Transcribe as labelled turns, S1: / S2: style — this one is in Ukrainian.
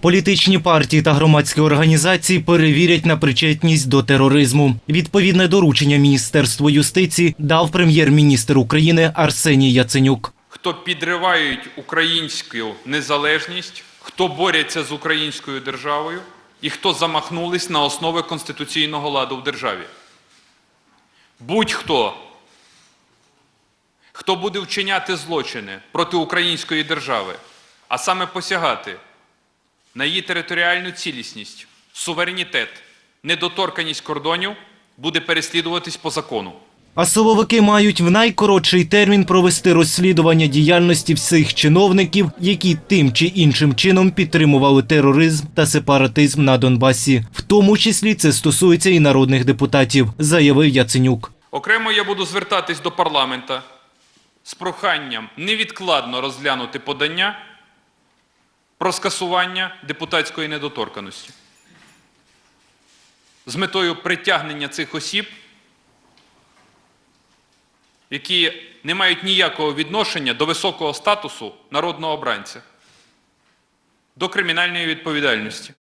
S1: Політичні партії та громадські організації перевірять на причетність до тероризму. Відповідне доручення Міністерству юстиції дав прем'єр-міністр України Арсеній Яценюк.
S2: хто підривають українську незалежність, хто борються з українською державою і хто замахнулись на основи конституційного ладу в державі. Будь-хто, хто буде вчиняти злочини проти української держави, а саме посягати на її територіальну цілісність, суверенітет, недоторканість кордонів, буде переслідуватись по закону.
S1: А силовики мають в найкоротший термін провести розслідування діяльності всіх чиновників, які тим чи іншим чином підтримували тероризм та сепаратизм на Донбасі. В тому числі це стосується і народних депутатів, заявив Яценюк.
S2: Окремо я буду звертатись до парламента з проханням невідкладно розглянути подання про скасування депутатської недоторканості з метою притягнення цих осіб, які не мають ніякого відношення до високого статусу народного обранця, до кримінальної відповідальності.